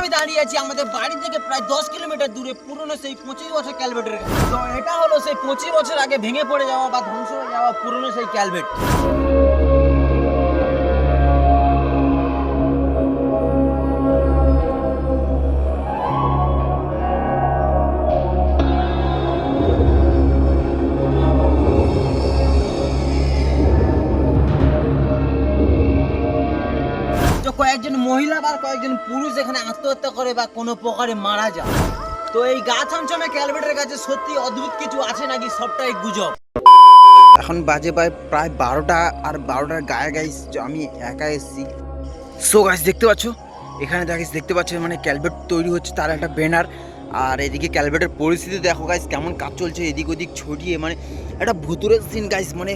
আমি দাঁড়িয়ে আছি আমাদের বাড়ি থেকে প্রায় দশ কিলোমিটার দূরে, পুরনো সেই পঁচিশ বছর ক্যালভেটের। তো এটা হলো সেই পঁচিশ বছর আগে ভেঙে পড়ে যাওয়া বা ধ্বংস হয়ে যাওয়া পুরনো সেই ক্যালভেট। কয়েকজন মহিলা বা কয়েকজন পুরুষ এখানে আত্মহত্যা করে বা কোনো প্রকারে মারা যায়। তো এই গা ছমছমে ক্যালভেটের কাছে সত্যি অদ্ভুত কিছু আছে নাকি? সবটাই গুজব। এখন বাজে প্রায় প্রায় বারোটা আর বারোটার গায়ে গাইস আমি একা এসেছি। সো গাছ দেখতে পাচ্ছ? এখানে দেখিস দেখতে পাচ্ছ মানে ক্যালভেট তৈরি হচ্ছে। তার একটা ব্যানার। আর এদিকে ক্যালভেটের পরিস্থিতি দেখো গাইস কেমন কাজ চলছে এদিক ওদিক ছড়িয়ে মানে একটা ভুতুরের সিন গাইস মানে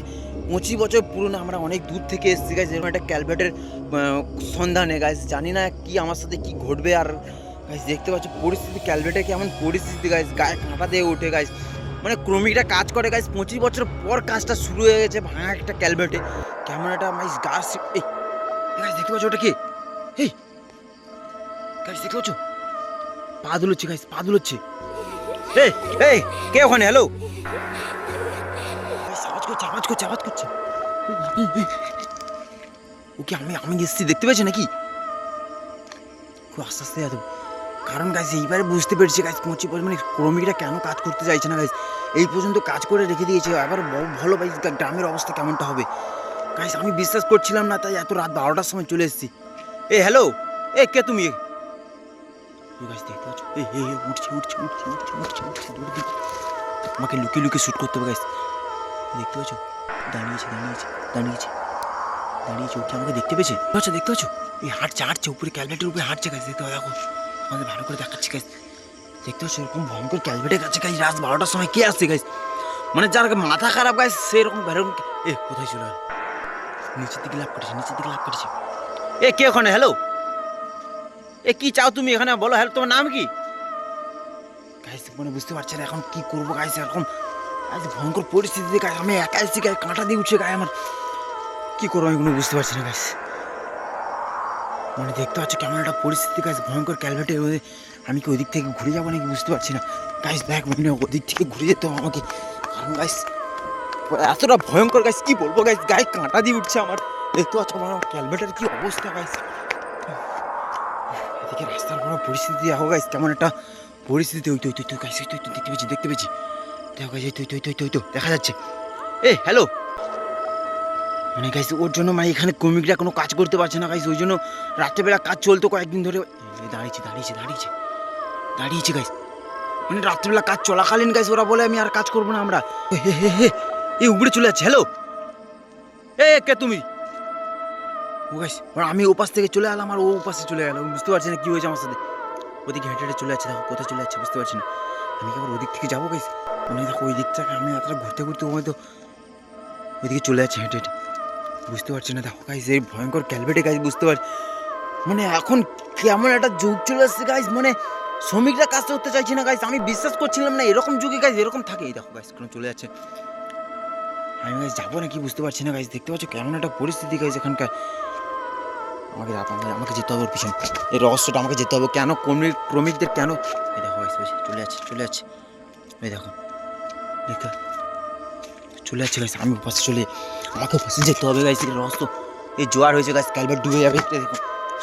পঁচিশ বছর পুরনো, আমরা অনেক দূর থেকে এসেছি গাইস এরকম একটা ক্যালভেটের সন্ধানে গাইস জানি না কি আমার সাথে কি ঘটবে, আর গাইস দেখতে পাচ্ছ পরিস্থিতি ক্যালভেটের কেমন পরিস্থিতি গাইস গায়ে কাঁটা দিয়ে ওঠে গাইস মানে ক্রমিকটা কাজ করে গাইস পঁচিশ বছর পর কাজটা শুরু হয়ে গেছে, ভাঙা একটা ক্যালভেটে কেমন একটা মাইস গাছ এই গাছ দেখতে পাচ্ছ ওটা কি? এই গাছ দেখতে পাচ্ছ? পা দুলোচ্ছে গাইস পা দুলোচ্ছে এই এই, কে ওখানে? হ্যালো আওয়াজ করছে আওয়াজ করছে আওয়াজ করছে। ওকে আমি আমি এসছি, দেখতে পেয়েছি নাকি? খুব আস্তে আস্তে এত কারণ গাইস এইবারে বুঝতে পেরেছি গাইস পঁচিশ মানে ক্রমিকটা কেন কাজ করতে চাইছে না গাইস এই পর্যন্ত কাজ করে রেখে দিয়েছে, আবার ভালো ভাই গ্রামের অবস্থা কেমনটা হবে? গাইস আমি বিশ্বাস করছিলাম না, তাই এত রাত বারোটার সময় চলে এসেছি। এ হ্যালো এ, কে তুমি? গাইস দেখতে পাচ্ছ? এই এই উঠছে উঠছে উঠছে উঠছে উঠছে উঠছে, দূর দিকে। আমাকে লুকিয়ে লুকিয়ে শ্যুট করতে হবে গাইস দেখতে পাচ্ছ? দাঁড়িয়েছে দাঁড়িয়েছে দাঁড়িয়েছে দাঁড়িয়েছে ওকে আমাকে দেখতে পেয়েছে? আচ্ছা দেখতে পাচ্ছ? এই হাঁটছে হাঁটছে, উপরে ক্যালভেটের উপরে হাঁটছে গাছ দেখতে পাচ্ছ, দেখো। আমাদের ভালো করে দেখাচ্ছি গাইস দেখতে পাচ্ছ, এরকম ভয়ঙ্কর ক্যালভেটের কাছে গাইস রাত বারোটার সময় কে আসছে গাইস মানে যার মাথা খারাপ গাইস সেরকম বেরোম এ, কোথায় চলে নিচের দিকে লাভ করেছে, নিচের দিকে লাভ করেছে। এ, কে ওখানে? হ্যালো এ কি চাও তুমি এখানে? বলো হ্যালো তোমার নাম কি? গাইস মানে বুঝতে পারছি না এখন কি করব গাইস এরকম আজ ভয়ঙ্কর পরিস্থিতিতে গায়ে আমি একা এসেছি গায়ে কাঁটা দিয়ে উঠছে গায়ে আমার। কি করব আমি কোনো বুঝতে পারছি না গাইস মানে দেখতে পাচ্ছ কেমন একটা পরিস্থিতি গাইস ভয়ঙ্কর ক্যালভেটের মধ্যে আমি কি ওদিক থেকে ঘুরে যাব নাকি বুঝতে পারছি না। গাইস দেখ মানে ওদিক থেকে ঘুরে যেতে হবে আমাকে। কারণ গাইস এতটা ভয়ঙ্কর গাইস কি বলব গাইস গায়ে কাঁটা দিয়ে উঠছে আমার। দেখতে পাচ্ছ আমার ক্যালভেটের কি অবস্থা গাইস এদিকে রাস্তার কোনো পরিস্থিতি দেখো গাইস কেমন একটা পরিস্থিতি ওই তো ওই তো, ওই গাইস ওই তো দেখতে পেয়েছি দেখতে পেয়েছি দেখো গাইস তুই তুই তুই তুই তো দেখা যাচ্ছে এ হ্যালো মানে গাইস ওর জন্য মানে এখানে কমিকরা কোনো কাজ করতে পারছে না গাইস ওই জন্য রাত্রেবেলা কাজ চলতো কয়েকদিন ধরে দাঁড়িয়েছে দাঁড়িয়েছে দাঁড়িয়েছে দাঁড়িয়েছে গাইস মানে রাত্রেবেলা কাজ চলাকালীন গাইস ওরা বলে আমি আর কাজ করব না আমরা এ, উপরে চলে যাচ্ছে হ্যালো এ কে তুমি ও গাইস আমি ওপাশ থেকে চলে এলাম আর ও ওপাশে চলে গেল। বুঝতে পারছি না কি হয়েছে আমার সাথে। ওদিকে হেঁটে হেঁটে চলে যাচ্ছে, দেখো, কোথায় চলে যাচ্ছে বুঝতে পারছি না। আমি কি আবার ওদিক থেকে যাব গাইস মানে দেখো, ওই দিক থেকে আমি এতটা ঘুরতে ঘুরতে হয়তো ওইদিকে চলে যাচ্ছে হেঁটে হেঁটে। বুঝতে পারছি না, দেখো গাইস এই ভয়ঙ্কর ক্যালভেটে গাইস বুঝতে পারছি। মানে এখন কেমন একটা যুগ চলে আসছে গাইস মানে শ্রমিকরা কাজ করতে চাইছি না গাইস আমি বিশ্বাস করছিলাম না এরকম যুগে গাইস এরকম থাকে। দেখো গাইস কোনো চলে যাচ্ছে। আমি গাইস যাব না কি বুঝতে পারছি না গাইস দেখতে পাচ্ছ কেমন একটা পরিস্থিতি গাইস এখানকার। আমাকে আমাকে যেতে হবে ওর পিছনে। এই রহস্যটা আমাকে যেতে হবে। কেন ক্রমিক ক্রমিকদের কেন? এই দেখো চলে যাচ্ছে চলে যাচ্ছে। এই দেখো দেখো। চলে যাচ্ছে গাইস আমি পাশে চলে আমাকে পাশে যেতে হবে এটা রহস্য। এই জোয়ার হয়েছে গাইস ক্যালভেট ডুবে যাবে। দেখো,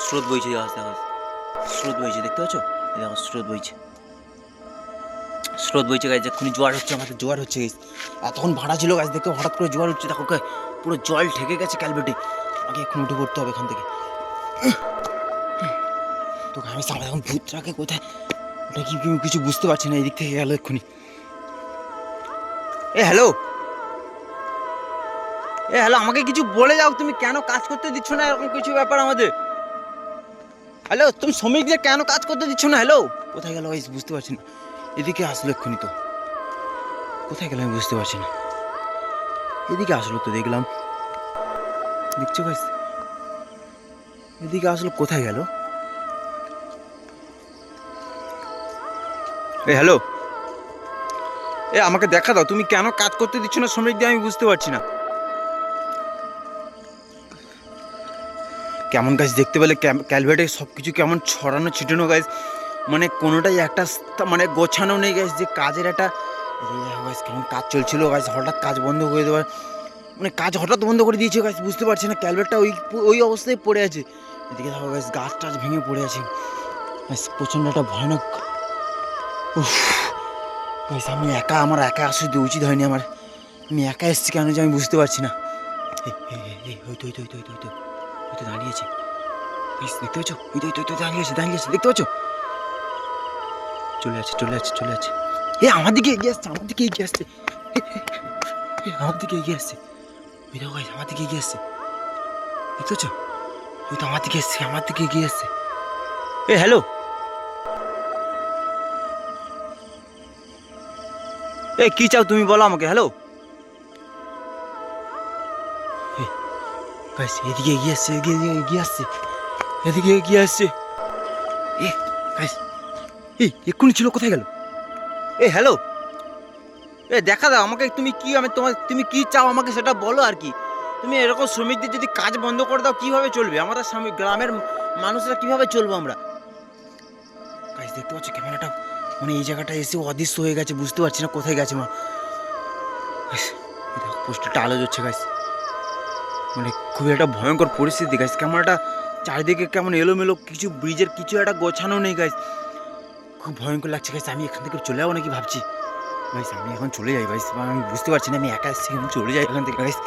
স্রোত বইছে গাছ দেখো স্রোত বইছে, দেখতে পাচ্ছ? এই দেখো, স্রোত বইছে। স্রোত বইছে গাইস এক্ষুনি জোয়ার হচ্ছে, আমাদের জোয়ার হচ্ছে গাইস এতক্ষণ ভাড়া ছিল গাছ দেখতে হঠাৎ করে জোয়ার হচ্ছে, দেখো, পুরো জল ঠেকে গেছে ক্যালভেটে আমাকে এখন উঠে পড়তে হবে এখান থেকে। তো আমি সামনে এখন ভূত রাখে কোথায়? ওটা কি কিছু বুঝতে পারছি না, এদিক থেকে গেল এক্ষুনি। এ হ্যালো এ হ্যালো আমাকে কিছু বলে যাও, তুমি কেন কাজ করতে দিচ্ছ না, এরকম কিছু ব্যাপার আমাদের? হ্যালো তুমি শ্রমিকদের কেন কাজ করতে দিচ্ছ না হ্যালো কোথায় গেল গাইস বুঝতে পারছি না। এদিকে আসলো এক্ষুনি তো। কোথায় গেল আমি বুঝতে পারছি না। এদিকে আসলো তো, দেখলাম। দেখছ গাইস এদিকে আসলে কোথায় গেল? এ, হ্যালো। এ, আমাকে দেখা দাও। তুমি কেন কাজ করতে দিচ্ছ না শ্রমিকদের আমি বুঝতে পারছি না। কেমন গাছ দেখতে পেলে ক্যালভেটে সব কিছু কেমন ছড়ানো, ছিটানো গাছ মানে কোনোটাই একটা মানে গোছানো নেই গাছ যে কাজের একটা কেমন কাজ চলছিল গাছ হঠাৎ কাজ বন্ধ করে দেওয়ার মানে কাজ হঠাৎ বন্ধ করে দিয়েছে গাছ বুঝতে পারছি না। ক্যালভেটটা ওই ওই অবস্থায় পড়ে আছে। এদিকে দেখো গাছ গাছ টাছ ভেঙে পড়ে আছে। প্রচণ্ড একটা ভয়ানক গাছ আমি একা আমার একা আসতে উচিত হয়নি আমার। আমি একা এসেছি কেন যে আমি বুঝতে পারছি না। এই, এই, এই, এই, ওই তো তো ওই তো ওই তো ওই তো ওই তো দাঁড়িয়েছে গাইস দেখতে পাচ্ছ? ওই তো ওই তো ওই তো দাঁড়িয়ে আছে দাঁড়িয়ে আছে দেখতে পাচ্ছ? চলে আছে চলে আছে চলে আছে এ আমার দিকে এগিয়ে আসছে আমার দিকে এগিয়ে আসছে। আমার দিকে এগিয়ে আসছে। আমার দিকে এগিয়ে আসছে। দেখতে পাচ্ছ? ওই তো আমার দিকে এসছে আমার দিকে এগিয়ে আসছে এ হ্যালো। এ কি চাও তুমি বলো আমাকে হ্যালো? গাইস এদিকে এগিয়ে আসছে এদিকে এদিকে এগিয়ে আসছে। এদিকে এগিয়ে আসছে। এ গাইস এই এক্ষুনি ছিল কোথায় গেল? এ হ্যালো। এ দেখা দাও আমাকে তুমি কি আমি তোমার তুমি কি চাও আমাকে সেটা বলো আর কি। তুমি এরকম শ্রমিকদের যদি কাজ বন্ধ করে দাও, কীভাবে চলবে? আমরা শ্রমিক গ্রামের মানুষরা কীভাবে চলবো আমরা? কাজ দেখতে পাচ্ছ ক্যামেরাটা মানে এই জায়গাটা এসে অদৃশ্য হয়ে গেছে, বুঝতে পারছি না কোথায় গেছে মা। পোস্টারটা আলো যাচ্ছে গাইস মানে খুবই একটা ভয়ঙ্কর পরিস্থিতি গাইস ক্যামেরাটা চারিদিকে কেমন এলোমেলো, কিছু ব্রিজের কিছু একটা গোছানো নেই গাইস খুব ভয়ঙ্কর লাগছে গাইস আমি এখান থেকে চলে যাব নাকি ভাবছি? গাইস আমি এখন চলে যাই গাইস আমি বুঝতে পারছি না, আমি একা এসেছি চলে যাই এখান থেকে গাইস